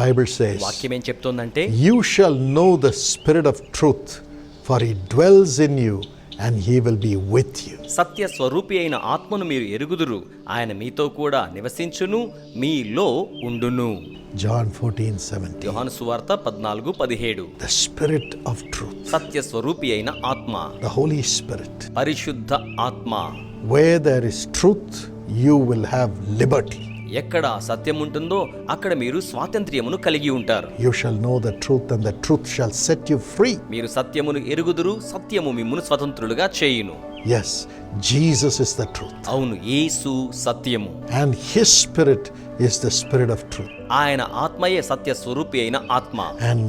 Bible says, వాక్యం ఏం చెప్తోందంటే You shall know the Spirit of truth, for He dwells in you and He will be with you. సత్య స్వరూపి అయిన ఆత్మను మీరు ఎరుగుదురు ఆయన మీతో కూడా నివసించును మీలో ఉండును John 14 17. యోహాను సువార్త పద్నాలుగు పదిహేడు The Spirit of truth, సత్య స్వరూపి అయిన ఆత్మ the Holy Spirit. పరిశుద్ధ ఆత్మ Where there is truth, you will have liberty. ఎక్కడ సత్యం ఉంటుందో అక్కడ మీరు స్వాతంత్ర్యమును కలిగి ఉంటారు You shall know the truth, and the truth shall set you free. మీరు సత్యమును ఎరుగుదురు సత్యము మిమ్మును స్వతంత్రులుగా చేయును Yes, Jesus is the truth, అవును యేసు సత్యము and His Spirit is the Spirit of truth. ఆయన ఆత్మయే సత్య స్వరూపి అయిన ఆత్మ And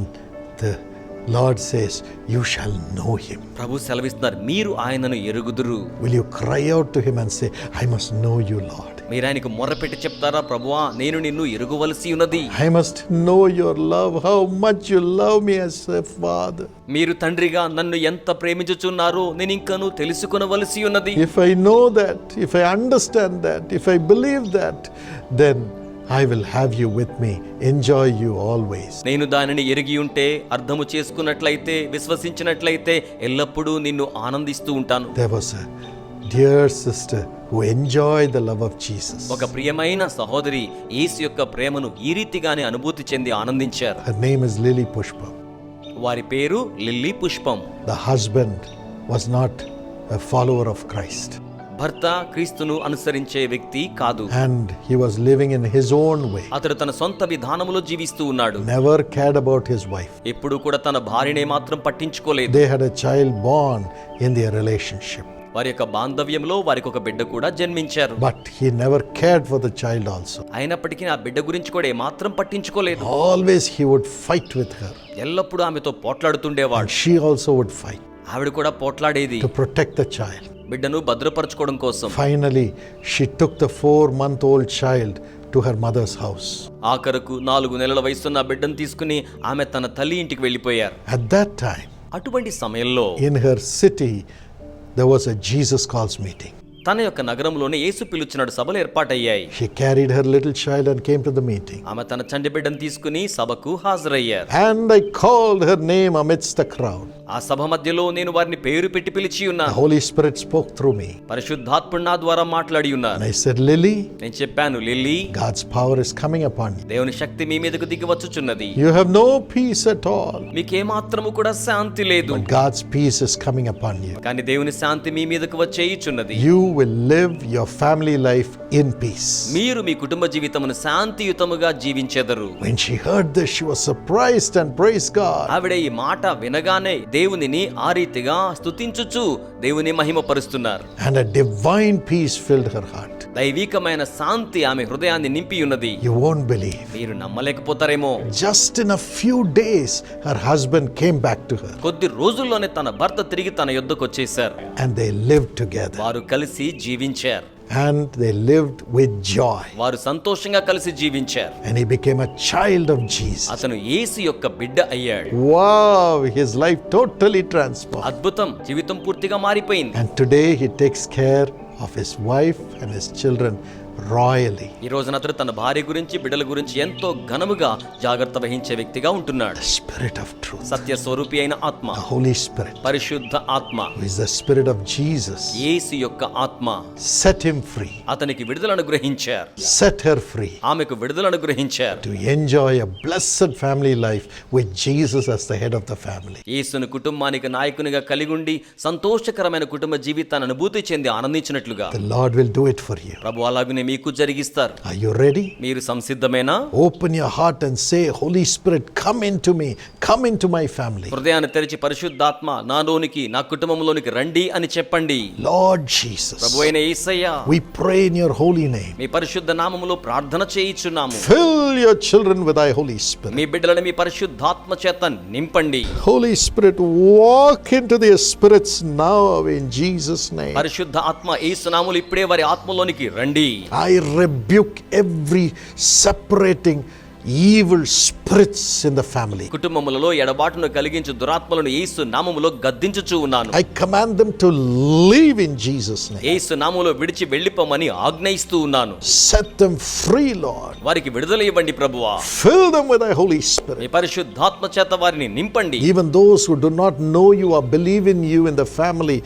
the Lord says, You shall know Him. ప్రభు సెలవిస్తున్నారు మీరు ఆయనను ఎరుగుదురు Will you cry out to Him and say, I must know you, Lord? మీరానికి మొర పెట్టి చెప్తారా ప్రభువా? నేను నిన్ను ఎరుగువలసి ఉన్నది. I must know your love how much you love me as a father మీరు తండ్రిగా నన్ను ఎంత ప్రేమించుచున్నారు నేను ఇంకాను తెలుసుకొనవలసి ఉన్నది. If I know that if I understand that if I believe that then I will have you with me enjoy you always నేను దానిని ఎరిగి ఉంటే అర్థము చేసుకున్నట్లయితే విశ్వసించినట్లయితే ఎల్లప్పుడూ నిన్ను ఆనందిస్తూ ఉంటాను. దేవా sir dear sister who enjoy the love of Jesus ఒక ప్రియమైన సహోదరి యేసు యొక్క ప్రేమను ఈ రీతిగానే అనుభూతి చెంది ఆనందించారు. హర్ నేమ్ ఇస్ లిలీ పుష్పం వారి పేరు లిల్లీ పుష్పం. The husband was not a follower of Christ భర్త క్రీస్తును అనుసరించే వ్యక్తి కాదు. And he was living in his own way అతడు తన సొంత విధానములో జీవిస్తూ ఉన్నాడు. Never cared about his wife ఎప్పుడు కూడా తన భార్యనే మాత్రం పట్టించుకోలేదు. They had a child born in the relationship వారి యొక్క బాంధవ్యంలో వారికి ఒక బిడ్డ కూడా జన్మించారు. But he never cared for the child also అయినప్పటికీ ఆ బిడ్డ గురించి కూడా ఏమాత్రం పట్టించుకోలేదు. Always he would fight with her ఎల్లప్పుడూ ఆమెతో పోట్లాడుతుండేవాడు. షీ ఆల్సో వుడ్ ఫైట్ ఆవిడ కూడా పోట్లాడేది. ప్రొటెక్ట్ ద చైల్డ్ బిడ్డను భద్రపరచుకోవడం కోసం. Finally she took the four month old child to her mother's house ఆఖరుకు నాలుగు నెలల వయసున్న బిడ్డను తీసుకుని ఆమె తన తల్లి ఇంటికి వెళ్ళిపోయారు. అట్ దట్ టైం అటువంటి సమయంలో in her city there was a Jesus Calls meeting. తన యొక్క నగరంలోనే యేసు పిలుచున్నాడు సభలు ఏర్పాటయ్యాయి. She carried her little child and came to the meeting ఆమె తన చండి బిడ్డను తీసుకుని సభకు హాజరయ్యారు. And I called her name amidst the crowd ఆ సభ మధ్యలో నేను వారిని పేరు పెట్టి పిలిచి ఉన్నాను holy spirit spoke through me పరిశుద్ధాత్మన ద్వారా మాట్లాడి ఉన్నాను ఐ సెడ్ లిల్లీ నేను చెప్పాను Lily God's power is coming upon you దేవుని శక్తి మీ మీదకు దిగివచ్చుచున్నది you have no peace at all మీకు ఏ మాత్రము కూడా శాంతి లేదు. But God's peace is coming upon you కానీ దేవుని శాంతి మీ మీదకు వచ్చేయుచున్నది. You will live your family life in peace. మీరు మీ కుటుంబ జీవితమును శాంతియుతముగా జీవించెదరు When she heard this, she was surprised and praised God. ఆవిడ ఈ మాట వినగానే దేవునిని ఆ రీతిగా స్తుతించుచు దేవుని మహిమపరుస్తున్నారు And a divine peace filled her heart. దైవికమైన శాంతి ఆమె హృదయాన్ని నింపి ఉన్నది You won't believe. మీరు నమ్మలేకపోతారేమో Just in a few days, her husband came back to her కొద్ది రోజుల్లోనే తన భర్త తిరిగి తన యొద్దకు వచ్చేశారు and they lived together. వారు కలిసి జీవించారు And they lived with joy. వారు సంతోషంగా కలిసి జీవించారు And he became a child of Jesus. అతను యేసు యొక్క బిడ్డ అయ్యాడు Wow, his life totally transformed. అద్భుతం జీవితం పూర్తిగా మారిపోయింది And today he takes care of his wife and his children royally. ఈ రోజున అతడు తన భార్య గురించి బిడ్డల గురించి ఎంతో ఘనముగా జాగ్రత్త వహించే వ్యక్తిగా ఉంటున్నాడు. Spirit of truth, సత్య స్వరూపి అయిన ఆత్మ. Holy Spirit, పరిశుద్ధ ఆత్మ. Is the Spirit of Jesus, యేసు యొక్క ఆత్మ. Set him free, అతనికి విడుదలను గ్రహించారు. Set her free. ఆమెకు విడుదలను గ్రహించారు. To enjoy a blessed family life with Jesus as the head of the family. యేసును కుటుంబానికి నాయకునిగా కలిగి ఉండి సంతోషకరమైన కుటుంబ జీవితాన్ని అనుభూతి చెంది ఆనందించినట్లుగా. The Lord will do it for you. ప్రభు అలాగనే మీకు జరిగిస్తారు. ఆర్ యు రెడీ మీరు సంసిద్ధమైన? Open your heart and say holy spirit come in to me come in to my family హృదయాన్ని తెరిచి పరిశుద్ధాత్మ నాలోనికి నా కుటుంబంలోనికి రండి అని చెప్పండి. లార్డ్ జీసస్ ప్రభువైన Yesayya we pray in your holy name మీ పరిశుద్ధ నామములో ప్రార్థన చేయుచున్నాము. Fill your children with I holy spirit మీ బిడ్డలను మీ పరిశుద్ధాత్మ చేత నింపండి. Holy spirit walk in to the spirits now in Jesus name పరిశుద్ధ ఆత్మ యేసు నామములో ఇప్పుడే వారి ఆత్మలోనికి రండి. I rebuke every separating evil spirits in the family. కుటుంబములలో ఎడబాటును కలిగించు దురాత్మలను యేసు నామములో గద్దించుచూ ఉన్నాను I command them to leave in Jesus' name. యేసు నామములో విడిచి వెళ్ళిపోమని ఆజ్ఞయిస్తూ ఉన్నాను Set them free, Lord. వారికి విడుదల ఇవ్వండి ప్రభువా Fill them with thy Holy Spirit. మీ పరిశుద్ధాత్మ చేత వారిని నింపండి Even those who do not know you or believe in you in the family,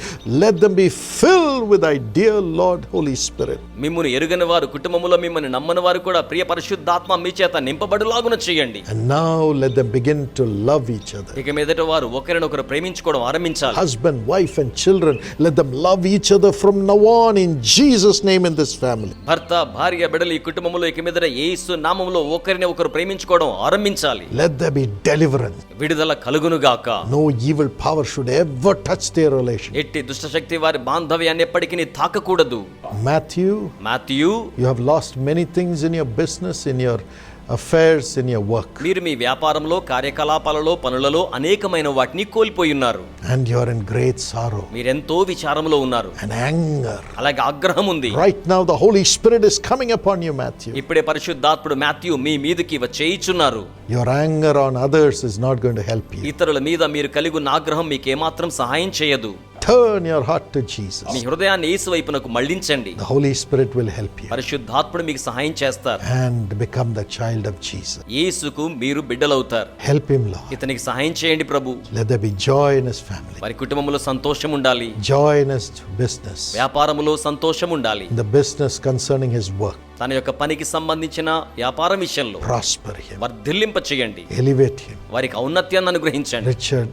let them be filled with thy dear Lord, Holy Spirit. మిమ్మును ఎరుగని వారు కుటుంబములో మిమ్మల్ని నమ్మని వారు కూడా ప్రియ పరిశుద్ధాత్మ మీ చేత ప్రేమింపబడులాగున చేయండి. Now let them begin to love each other ఇక మీదట వారు ఒకరినొకరు ప్రేమించుకోవడం ఆరంభించాలి. Husband wife and children let them love each other from now on in Jesus name in this family భర్త భార్య బిడ్డల ఈ కుటుంబంలో ఇక మీదట యేసు నామములో ఒకరిని ఒకరు ప్రేమించుకోవడం ఆరంభించాలి. లెట్ దెర్ బి డెలివరెన్స్ విడుదల కలుగును గాక. No evil power should ever touch their relation ఎట్టి దుష్ట శక్తి వారి బాంధవ్యాన్ని ఎప్పటికీ తాకకూడదు. Matthew Matthew you have lost many things in your business in your affairs in your work మీరు మీ వ్యాపారంలో కార్యకలాపాలలో పనులలో అనేకమైన వాటిని కోల్పోయి ఉన్నారు. And you are in great sorrow మీరు ఎంతో విచారంలో ఉన్నారు. అండ్ యాంగర్ అలాగే ఆగ్రహం ఉంది. Right now the holy spirit is coming upon you Matthew ఇప్పుడే పరిశుద్ధాత్ముడు మాథ్యూ మీ మీదకి వచ్చేయిచున్నారు your anger on others is not going to help you ఇతరుల మీద మీరు కలిగిన ఆగ్రహం మీకు ఏమాత్రం సహాయం చేయదు. Turn your heart to Jesus. మీ హృదయాన్ని యేసు వైపునకు మళ్లించండి The Holy Spirit will help you పరిశుద్ధాత్ముడు మీకు సహాయం చేస్తారు and become the child of Jesus. యేసుకు మీరు బిడ్డలవుతారు Help him, Lord. ఇతనికి సహాయం చేయండి ప్రభు Let there be joy in his family, వారి కుటుంబంలో సంతోషం ఉండాలి joy in his business, వ్యాపారములో సంతోషం ఉండాలి in the business concerning his work. తన యొక్క పనికి సంబంధించిన వ్యాపారం విషయంలో Prosper him, వర్ధిల్లింప చేయండి elevate him. వారికి ఔన్నత్యాన్ని అనుగ్రహించండి Richard,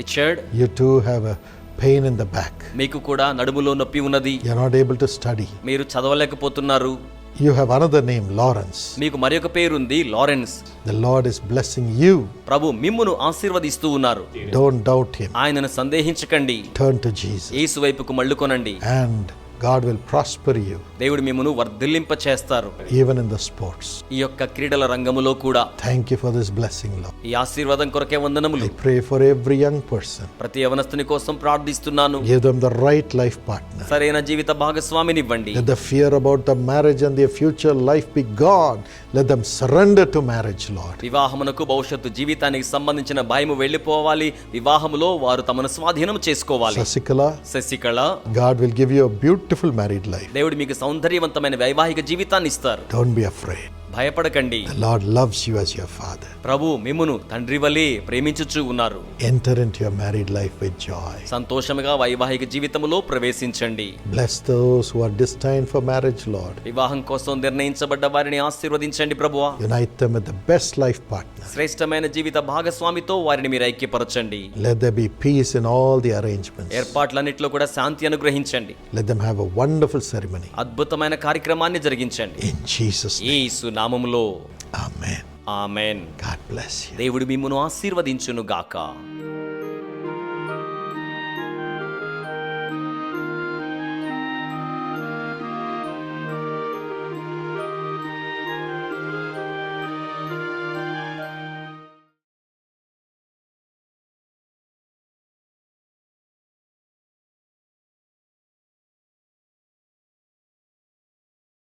Richard you too have a pain in the back. మీకు కూడా నడుములో నొప్పి ఉన్నది You're not able to study. మీరు చదవలేకపోతున్నారు You have another name, Lawrence. మీకు మరొక పేరుంది Lawrence The Lord is blessing you. ప్రభు మిమ్మును ఆశీర్వదిస్తూ ఉన్నారు Don't doubt him. ఆయనను సందేహించకండి Turn to Jesus, యేసు వైపుకు మళ్ళుకొనండి and God will prosper you దేవుడు మిమ్మును వర్ధిల్లింప చేస్తారు even in the sports. ఈ యొక్క క్రీడల రంగములో కూడా Thank you for this blessing, Lord. ఈ ఆశీర్వాదం కొరకే వందనములు I pray for every young person. ప్రతి యవనస్తుని కోసం ప్రార్థిస్తున్నాను Give them the right life partner. సరైన జీవిత భాగస్వామినివ్వండి Let the fear about the marriage and their future life be gone. Let them surrender to marriage, Lord. వివాహమునకు భవిష్యత్తు జీవితానికి సంబంధించిన భయము వెళ్ళిపోవాలి వివాహములో వారు తమను స్వాధీనం చేసుకోవాలి Sasikala, Sasikala God will give you a beautiful married life దేవుడు మీకు సౌందర్యవంతమైన వైవాహిక జీవితాన్ని ఇస్తారు. డోంట్ బి అఫ్రైడ్ భయపడకండి. Lord loves you your father ప్రభు మిమ్మును తండ్రి వలి ప్రేమించుచు ఉన్నారు. Enter in your married life with joy సంతోషంగా వైవాహిక జీవితంలో ప్రవేశించండి. Bless those destined for marriage Lord వివాహం కోసం నిర్ణయించబడ్డ వారిని ఆశీర్వదించండి ప్రభువా. Unite the best life partner శ్రేష్టమైన జీవిత భాగస్వామితో వారిని మీరు ఐక్యపరచండి. Let be peace all the arrangements ఏర్పాట్లన్నిటిలో కూడా శాంతి అనుగ్రహించండి. Let them have wonderful ceremony అద్భుతమైన కార్యక్రమాన్ని జరిగించండి. ఇన్ జీసస్ యేసు నామములో. Amen God bless you. దేవుడు మిమ్మును ఆశీర్వదించును గాక